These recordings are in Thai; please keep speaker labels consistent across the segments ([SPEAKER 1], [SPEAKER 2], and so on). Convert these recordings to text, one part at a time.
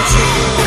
[SPEAKER 1] to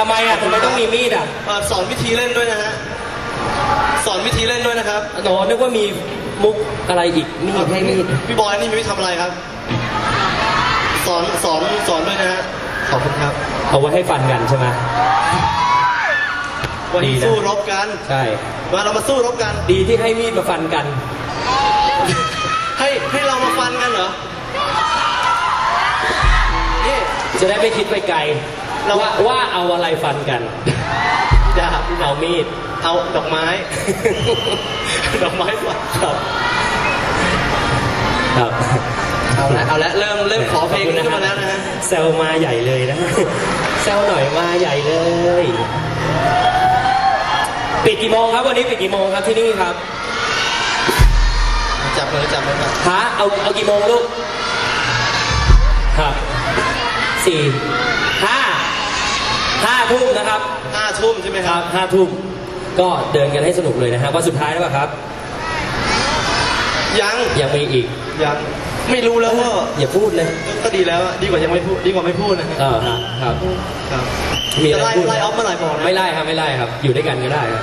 [SPEAKER 1] ทำไมอะทำ
[SPEAKER 2] ไมต้องมีมีดอะ
[SPEAKER 3] สอนวิธีเล่นด้วยนะฮะ สอนวิธีเล่นด้วยนะครับ
[SPEAKER 2] หนอนึกว่ามีมุกอะไรอีกมีดให้มีด
[SPEAKER 3] พี่บอยนี่มีวิธีทำอะไรครับ สอนสอนสอนด้วยนะฮะ ขอบคุณครับ
[SPEAKER 2] เอาไว้ให้ฟันกันใช่ไหม
[SPEAKER 3] วันนี้
[SPEAKER 2] ดี
[SPEAKER 3] นะ สู้รบกัน
[SPEAKER 2] ใช่
[SPEAKER 3] มาเรามาสู้รบกัน
[SPEAKER 2] ดีที่ให้มีดมาฟันกัน
[SPEAKER 3] ให้ให้เรามาฟันกันเหรอ
[SPEAKER 2] จะได้ไม่คิดไปไกล
[SPEAKER 3] เรา
[SPEAKER 2] ว่าว่าเอาอะไรฟันกัน
[SPEAKER 3] ดาบ
[SPEAKER 2] เอามีด
[SPEAKER 3] เอาดอกไม้ ดอกไม้ฟัน
[SPEAKER 2] ครับ ครับ
[SPEAKER 3] เอาละเอาละเริ่มเริ่มขอเพลงขึ้นมาแล้วนะ
[SPEAKER 1] เซลมาใหญ่เลยนะเซลหน่อยมาใหญ่เลย ปิดกี่โมงครับวันนี้ปิดกี่โมงครับที่นี่ครับ
[SPEAKER 3] จับมือจับมือ
[SPEAKER 1] ฮะเอาเอากี่โมงลูกครับสี่ ทุ่มนะครับ
[SPEAKER 3] ห้าทุ่มใช่ไหม
[SPEAKER 1] ค
[SPEAKER 3] ค
[SPEAKER 1] รั
[SPEAKER 3] รั
[SPEAKER 1] บบห้าทุ่มก็เดินกันให้สนุกเลยนะฮะวันสุดท้ายแล้วเปล่ะครับ
[SPEAKER 3] ยัง
[SPEAKER 1] ยังมีอีก
[SPEAKER 3] ยังไม่รู้แล้วว่า
[SPEAKER 1] อย่าพูดเลย
[SPEAKER 3] ก็ดีแล้วอะดีกว่ายังไม่พูดดีกว่าไม่พูดนะฮะ
[SPEAKER 1] เออครับครับ
[SPEAKER 3] ครับ
[SPEAKER 1] มีอะ
[SPEAKER 3] จะ
[SPEAKER 1] ไร
[SPEAKER 3] ไล่
[SPEAKER 1] พูด
[SPEAKER 3] ไล่ออฟเมื่อไหร่บอกนะ
[SPEAKER 1] ไม่ไล่ครับไม่ไล่ครับ อยู่ด้วยกันก็ได้ครับ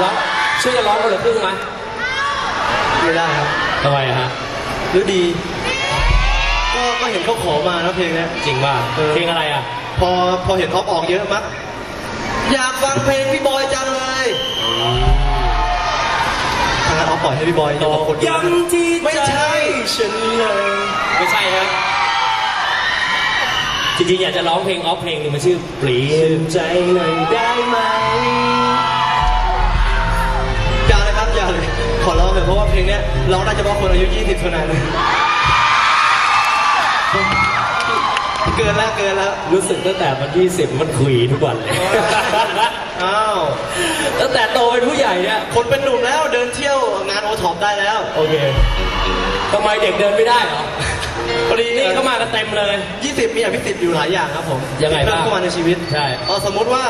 [SPEAKER 1] ร้องช่วยกันร้องคนละครึ่งไหม
[SPEAKER 3] ไม่ได้ครับ
[SPEAKER 1] ทำไมอะฮะ
[SPEAKER 3] หรือดี ก็ก็เห็นเขาขอมานะเพลงเนี้ย
[SPEAKER 1] จริงป่ะ
[SPEAKER 3] เออ
[SPEAKER 1] เพลงอะไรอะ
[SPEAKER 3] พอพอเห็นออฟออกเยอะมักอยากฟังเพลงพี่บอยจังเลยทางนั้นออฟปล่อยให้พี่บอยอยู่กับคนเดียว
[SPEAKER 1] ยังที่
[SPEAKER 3] ไม่ใช่
[SPEAKER 1] ฉันเลยไม่ใช่ครับจริงๆอยากจะร้องเพลงออฟเพลงหนึ่งมันชื่อเปลี่ยนใจหน่อยได้ไหม
[SPEAKER 3] อย่าเลยครับอย่าเลยขอร้องเลยเพราะว่าเพลงเนี้ยร้องได้เฉพาะคนอายุ 20 เท่านั้น เกินแล้วเกินแล้ว
[SPEAKER 1] รู้สึกตั้งแต่วันที่สิบมันคุยทุกวันเลย
[SPEAKER 3] อ้าว
[SPEAKER 1] ตั้งแต่โตเป็นผู้ใหญ่เนี่ย
[SPEAKER 3] คนเป็นหนุ่มแล้วเดินเที่ยวงานโอท็อปได้แล้ว
[SPEAKER 1] โอเคทำไมเด็กเดินไม่ได้เหรอ
[SPEAKER 3] พอดี
[SPEAKER 1] นี่เขามากันเต็มเลย
[SPEAKER 3] 20 มีอภิสิทธิ์อยู่หลายอย่างครับผม
[SPEAKER 1] ยังไง
[SPEAKER 3] ที่เพิ่ม
[SPEAKER 1] บ้าง
[SPEAKER 3] เข้ามาในชีวิต
[SPEAKER 1] ใช่
[SPEAKER 3] เออสมมุติว่า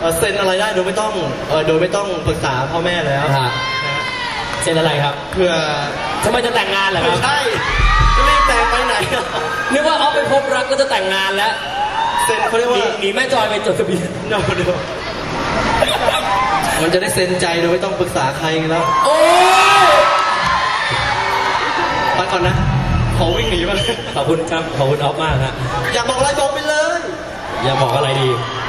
[SPEAKER 3] เอ่อเซ็นอะไรได้โดยไม่ต้องเออโดยไม่ต้องปรึกษาพ่อแม่แล้ว
[SPEAKER 1] ฮะ
[SPEAKER 3] นะฮะ
[SPEAKER 1] เซ็นอะไรครับ
[SPEAKER 3] เพื่อ
[SPEAKER 1] ทำไมจะแต่งงานเหรอค
[SPEAKER 3] ไม่
[SPEAKER 1] รับ
[SPEAKER 3] ใช่จะ รีบแต่งไปไหนอะ
[SPEAKER 1] นึกว่าเอาไปพบรักก็จะแต่งงานแล้ว
[SPEAKER 3] เซ็นเขาเรียก
[SPEAKER 1] หนี
[SPEAKER 3] ว่า
[SPEAKER 1] หนีแม่จอยไปจดทะเบียน
[SPEAKER 3] โนโนมันจะได้เซ็นใจโดยไม่ต้องปรึกษาใครแล้ว
[SPEAKER 1] โอ้ย
[SPEAKER 3] ไปก่อนนะ ขอวิ่งหนีมา
[SPEAKER 1] ขอบคุณครับ ขอบคุณออฟมากฮะ
[SPEAKER 3] อยากบอกอะไรบอกไปเลย
[SPEAKER 1] อย่าบอกอะไรดี
[SPEAKER 3] อ